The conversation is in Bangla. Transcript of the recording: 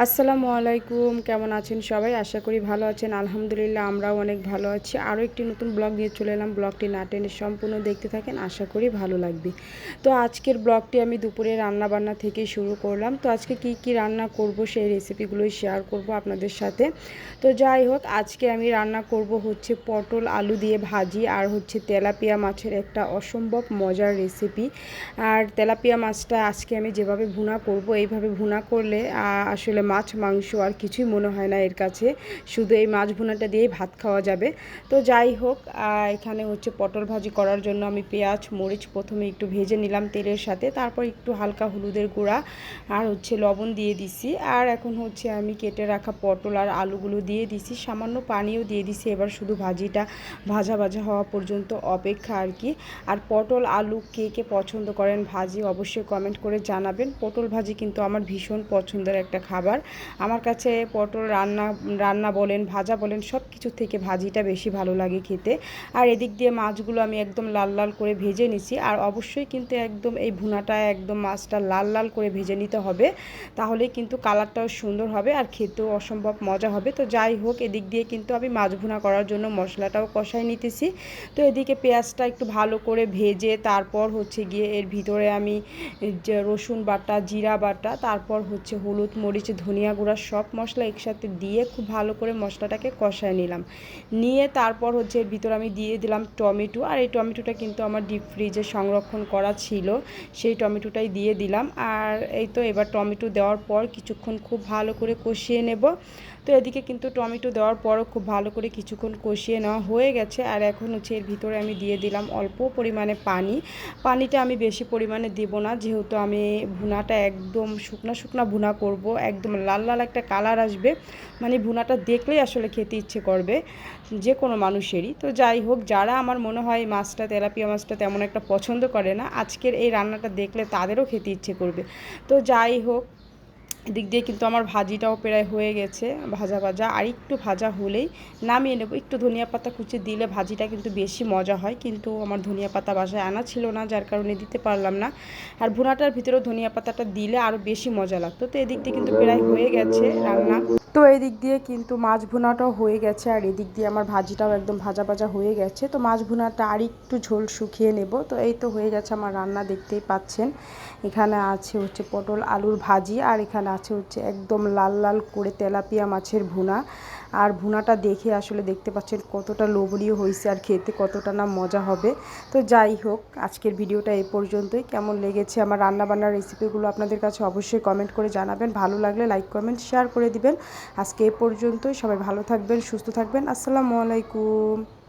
আসসালামু আলাইকুম, কেমন আছেন সবাই? আশা করি ভালো আছেন। আলহামদুলিল্লাহ, আমরাও অনেক ভালো আছি। আরও একটি নতুন ব্লগ নিয়ে চলে এলাম। ব্লগটি না টেনে সম্পূর্ণ দেখতে থাকেন, আশা করি ভালো লাগবে। তো আজকের ব্লগটি আমি দুপুরে রান্না বান্না থেকে শুরু করলাম। তো আজকে কি কি রান্না করব, সেই রেসিপিগুলোই শেয়ার করব আপনাদের সাথে। তো যাই হোক, আজকে আমি রান্না করব হচ্ছে পটল আলু দিয়ে ভাজি আর হচ্ছে তেলাপিয়া মাছের একটা অসম্ভব মজার রেসিপি। আর তেলাপিয়া মাছটা আজকে আমি যেভাবে ভুনা করব, এইভাবে ভুনা করলে আসলে মাছ, মাংস আর কিছুই মনে হয় না এর কাছে। শুধু এই মাছ ভুনাটা দিয়েই ভাত খাওয়া যাবে। তো যাই হোক এখানে হচ্ছে পটল ভাজি করার জন্য আমি পেঁয়াজ, মরিচ প্রথমে একটু ভেজে নিলাম তেলের সাথে, তারপর একটু হালকা হলুদের গুঁড়া আর হচ্ছে লবণ দিয়ে দিছি। আর এখন হচ্ছে আমি কেটে রাখা পটল আর আলুগুলো দিয়ে দিছি, সামান্য পানিও দিয়ে দিছি, এবার শুধু ভাজিটা ভাজা ভাজা হওয়া পর্যন্ত অপেক্ষা আর কি। আর পটল, আলু কে কে পছন্দ করেন ভাজি অবশ্যই কমেন্ট করে জানাবেন। পটল ভাজি কিন্তু আমার ভীষণ পছন্দের একটা খাবার। খাবার আমার কাছে পটল রান্না রান্না বলেন, ভাজা বলেন সব কিছু থেকে ভাজিটা বেশি ভালো লাগে খেতে। আর এদিক দিয়ে মাছগুলো আমি একদম লাল লাল করে ভেজে নিছি। আর অবশ্যই কিন্তু একদম এই ভুনাটা একদম মাছটা লাল লাল করে ভেজে নিতে হবে। তাহলে কিন্তু কালারটাও সুন্দর হবে আর খেতেও অসম্ভব মজা হবে। তো যাই হোক, এদিক দিয়ে কিন্তু আমি মাছ ভুনা করার জন্য মশলাটাও কষাই নিতেছি। তো এদিকে পেঁয়াজটা একটু ভালো করে ভেজে তারপর হচ্ছে গিয়ে এর ভিতরে আমি রসুন বাটা, জিরা বাটা, তারপর হচ্ছে হলুদ মরিচ ধনিয়া গুঁড়া সব মশলা একসাথে দিয়ে খুব ভালো করে মশলাটাকে কষায় নিলাম। নিয়ে তারপর হচ্ছে এর ভিতর আমি দিয়ে দিলাম টমেটো। আর এই টমেটোটা কিন্তু আমার ডিপ ফ্রিজে সংরক্ষণ করা ছিল, সেই টমেটোটাই দিয়ে দিলাম। আর এই তো এবার টমেটো দেওয়ার পর কিছুক্ষণ খুব ভালো করে কষিয়ে নেব। তো এদিকে কিন্তু টমেটো দেওয়ার পরও খুব ভালো করে কিছুক্ষণ কষিয়ে নেওয়া হয়ে গেছে। আর এখন হচ্ছে এর ভিতরে আমি দিয়ে দিলাম অল্প পরিমাণে পানি। পানিটা আমি বেশি পরিমাণে দেবো না, যেহেতু আমি ভুনাটা একদম শুকনা শুকনা ভুনা করব, একদম লাল লাল একটা কালার আসবে। মানে ভুনাটা দেখলেই আসলে খেতে ইচ্ছে করবে যে কোনো মানুষেরই। তো যাই হোক, যারা আমার মনে হয় মাছটা, তেলাপিয়া মাছটা তেমন একটা পছন্দ করে না, আজকের এই রান্নাটা দেখলে তাদেরও খেতে ইচ্ছে করবে। তো যাই হোক এদিক দিয়ে কিন্তু আমার ভাজিটাও প্রায় হয়ে গেছে, ভাজা ভাজা। আর একটু ভাজা হলেই নামিয়ে নেব। একটু ধনিয়া পাতা কুচি দিলে ভাজিটা কিন্তু বেশি মজা হয়, কিন্তু আমার ধনিয়া পাতা বাসায় আনা ছিল না, যার কারণে দিতে পারলাম না। আর ভুনাটার ভিতরেও ধনিয়া পাতাটা দিলে আরও বেশি মজা লাগতো। তো এদিক দিয়ে কিন্তু প্রায় হয়ে গেছে রান্না। তো এদিক দিয়ে কিন্তু মাছ ভুনাটাও হয়ে গেছে, আর এদিক দিয়ে আমার ভাজিটাও একদম ভাজা ভাজা হয়ে গেছে। তো মাছ ভুনাটা আর একটু ঝোল শুকিয়ে নেব। তো এই তো হয়ে গেছে আমার রান্না, দেখতেই পাচ্ছেন। এখানে আছে হচ্ছে পটল আলুর ভাজি, আর এখানে আছে হচ্ছে একদম লাল লাল করে তেলাপিয়া মাছের ভুনা। আর ভুনাটা দেখে আসলে দেখতে পাচ্ছেন কতটা লোভনীয় হয়েছে আর খেতে, কতটা না মজা হবে। তো যাই হোক, আজকের ভিডিওটা এ পর্যন্তই। কেমন লেগেছে আমার রান্নাবান্নার রেসিপিগুলো আপনাদের কাছে অবশ্যই কমেন্ট করে জানাবেন। ভালো লাগলে লাইক কমেন্ট শেয়ার করে দিবেন। আজকে এ পর্যন্তই। সবাই ভালো থাকবেন, সুস্থ থাকবেন। আসসালামু আলাইকুম।